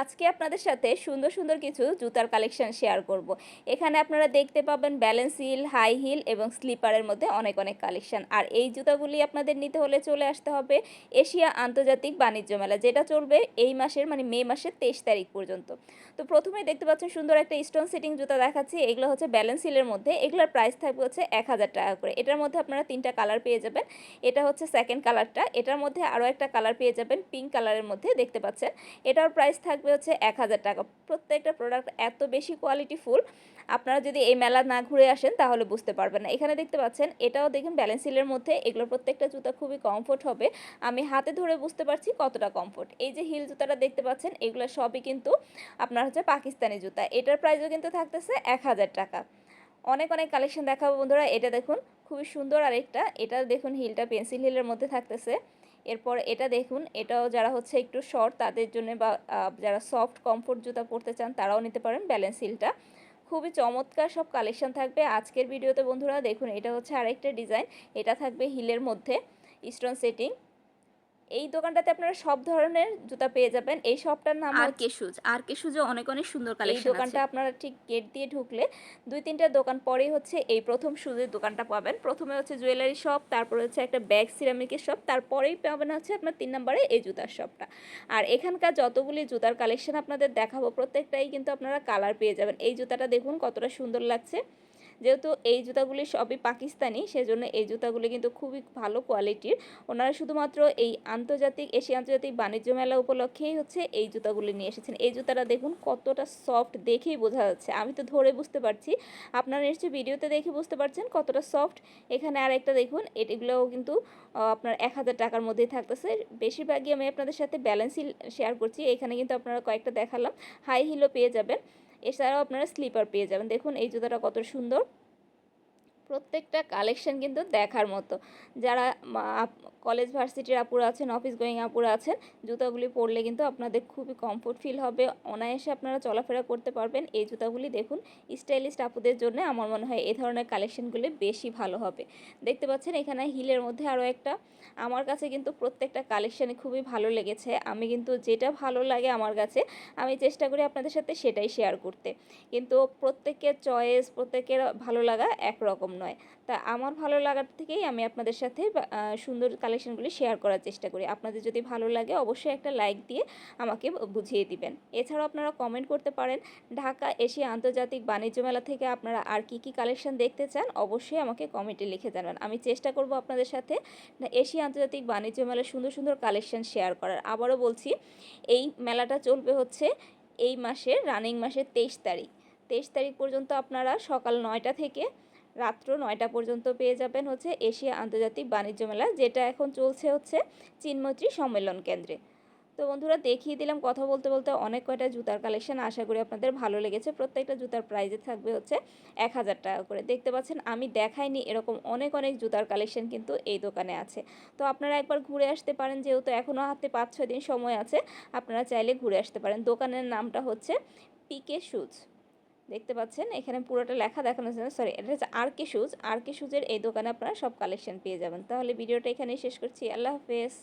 আজকে আপনাদের সাথে সুন্দর সুন্দর কিছু জুতার কালেকশন শেয়ার করব। এখানে আপনারা দেখতে পাবেন ব্যালেন্স হিল হাই হিল এবং স্লিপারের মধ্যে অনেক অনেক কালেকশন আর এই জুতাগুলি আপনাদের নিতে হলে চলে আসতে হবে এশিয়া আন্তর্জাতিক বাণিজ্য মেলা, যেটা চলবে এই মাসের মানে মে মাসের তেইশ তারিখ পর্যন্ত। তো প্রথমে দেখতে পাচ্ছেন সুন্দর একটা স্টোন সিটিং জুতা দেখাচ্ছি, এগুলো হচ্ছে ব্যালেন্স হিলের মধ্যে, এগুলোর প্রাইস থাকবে হচ্ছে এক হাজার টাকা করে। এটার মধ্যে আপনারা তিনটা কালার পেয়ে যাবেন। এটা হচ্ছে সেকেন্ড কালারটা এটার মধ্যে আরও একটা কালার পেয়ে যাবেন পিঙ্ক কালারের মধ্যে দেখতে পাচ্ছেন। এটার প্রাইস থাকবে হচ্ছে এক হাজার টাকা। প্রত্যেকটা প্রোডাক্ট এত বেশি কোয়ালিটি ফুল আপনারা যদি এই মেলা না ঘুরে আসেন তাহলে বুঝতে পারবেন না। এখানে দেখতে পাচ্ছেন, এটাও দেখুন ব্যালেন্স হিলের মধ্যে এগুলো প্রত্যেকটা জুতা খুবই কমফোর্ট হবে। আমি হাতে ধরে বুঝতে পারছি কতটা কমফোর্ট এই যে হিল জুতাটা দেখতে পাচ্ছেন, এগুলো সবই কিন্তু আপনার হচ্ছে পাকিস্তানি জুতা। এটার প্রাইসও কিন্তু থাকতেছে এক হাজার টাকা। অনেক অনেক কালেকশন দেখাবো বন্ধুরা। এটা দেখুন, খুবই সুন্দর আরেকটা। এটা দেখুন হিলটা পেন্সিল হিলের মধ্যে থাকতেছে। এরপর এটা দেখুন, এটাও যারা হচ্ছে একটু শর্ট তাদের জন্য বা যারা সফট কমফোর্ট জুতা পরতে চান তারাও নিতে পারেন ব্যালেন্স হিলটা খুবই চমৎকার সব কালেকশন থাকবে। আজকের ভিডিওতে বন্ধুরা দেখুন, এটা হচ্ছে আরেকটা ডিজাইন এটা থাকবে হিলের মধ্যে স্টোন সেটিং এই দোকানটাতে আপনারা সব ধরনের জুতা পেয়ে যাবেন। এই শপটার নাম আর কে শুজ আর কে শুজে অনেক অনেক সুন্দর এই কালেকশন দোকানটা আপনারা ঠিক গেট দিয়ে ঢুকলে দুই তিনটা দোকান পরেই হচ্ছে এই প্রথম শুজের দোকানটা পাবেন। প্রথমে হচ্ছে জুয়েলারি শপ তারপরে হচ্ছে একটা ব্যাগ সিরামিকের শপ তারপরেই পাবেন হচ্ছে আপনার তিন নম্বরে এই জুতার শপটা আর এখানকার যতগুলি জুতার কালেকশন আপনাদের দেখাবো প্রত্যেকটাই কিন্তু আপনারা কালার পেয়ে যাবেন। এই জুতাটা দেখুন কতটা সুন্দর লাগছে। যেহেতু এই জুতাগুলি সবই পাকিস্তানি, সেজন্য এই জুতাগুলি কিন্তু খুবই ভালো কোয়ালিটির ওনারা শুধুমাত্র এই আন্তর্জাতিক, এশিয়া আন্তর্জাতিক বাণিজ্য মেলা উপলক্ষেই হচ্ছে এই জুতাগুলি নিয়ে এসেছেন। এই জুতাটা দেখুন কতটা সফট দেখেই বোঝা যাচ্ছে। আমি তো ধরে বুঝতে পারছি, আপনারা নিশ্চয়ই ভিডিওতে দেখে বুঝতে পারছেন কতটা সফট এখানে আর একটা দেখুন, এগুলোও কিন্তু আপনার এক হাজার টাকার মধ্যেই থাকতেছে। বেশিরভাগই আমি আপনাদের সাথে ব্যালেন্স হিল শেয়ার করছি। এখানে কিন্তু আপনারা কয়েকটা দেখালাম। হাই হিলও পেয়ে যাবেন। এছাড়াও আপনারা স্লিপার পেয়ে যাবেন। দেখুন এই জুতাটা কত সুন্দর। প্রত্যেকটা কালেকশন কিন্তু দেখার মতো। যারা কলেজ ভার্সিটির আপুরা আছেন অফিস গোয়িং আপুরা আছেন, জুতাগুলি পরলে কিন্তু আপনাদের খুবই কমফোর্ট ফিল হবে। অনায়াসে আপনারা চলাফেরা করতে পারবেন। এই জুতাগুলি দেখুন স্টাইলিস্ট আপুদের জন্য আমার মনে হয় এই ধরনের কালেকশনগুলি বেশি ভালো হবে। দেখতে পাচ্ছেন, এখানে হিলের মধ্যে আরও একটা। আমার কাছে কিন্তু প্রত্যেকটা কালেকশানে খুবই ভালো লেগেছে। আমি কিন্তু যেটা ভালো লাগে আমার কাছে, আমি চেষ্টা করি আপনাদের সাথে সেটাই শেয়ার করতে। কিন্তু প্রত্যেকের চয়েস প্রত্যেকের ভালো লাগা একরকম নয়। তা আমার ভালো লাগার থেকেই আমি আপনাদের সাথে সুন্দর কালেকশনগুলি শেয়ার করার চেষ্টা করি। আপনাদের যদি ভালো লাগে অবশ্যই একটা লাইক দিয়ে আমাকে বুঝিয়ে দিবেন। এছাড়াও আপনারা কমেন্ট করতে পারেন, ঢাকা এশিয়া আন্তর্জাতিক বাণিজ্য মেলা থেকে আপনারা আর কি কি কালেকশন দেখতে চান, অবশ্যই আমাকে কমেন্টে লিখে জানান। আমি চেষ্টা করব আপনাদের সাথে এশিয়া আন্তর্জাতিক বাণিজ্য মেলার সুন্দর সুন্দর কালেকশন শেয়ার করার। আবারও বলছি, এই মেলাটা চলবে হচ্ছে এই মাসের রানিং মাসের তেইশ তারিখ। তেইশ তারিখ পর্যন্ত আপনারা সকাল নয়টা থেকে রাত্র নয়টা পর্যন্ত পেয়ে যাবেন হচ্ছে এশিয়া আন্তর্জাতিক বাণিজ্য মেলা, যেটা এখন চলছে হচ্ছে চিনমৈত্রী সম্মেলন কেন্দ্রে। তো বন্ধুরা, দেখিয়ে দিলাম কথা বলতে বলতে অনেক কয়টা জুতার কালেকশন আশা করি আপনাদের ভালো লেগেছে। প্রত্যেকটা জুতার প্রাইজে থাকবে হচ্ছে এক হাজার টাকা করে। দেখতে পাচ্ছেন, আমি দেখাইনি এরকম অনেক অনেক জুতার কালেকশন কিন্তু এই দোকানে আছে। তো আপনারা একবার ঘুরে আসতে পারেন, যেহেতু এখনও হাতে পাঁচ, ছয় দিন সময় আছে, আপনারা চাইলে ঘুরে আসতে পারেন। দোকানের নামটা হচ্ছে পিকে শুজ। দেখতে পাচ্ছেন, এখানে পুরোটা লেখা দেখানো হচ্ছে সরি এটা হচ্ছে আর কে শুজ আর কে শুজের এই দোকানে আপনারা সব কালেকশন পেয়ে যাবেন। তাহলে ভিডিওটা এখানেই শেষ করছি, আল্লাহ হাফেজ।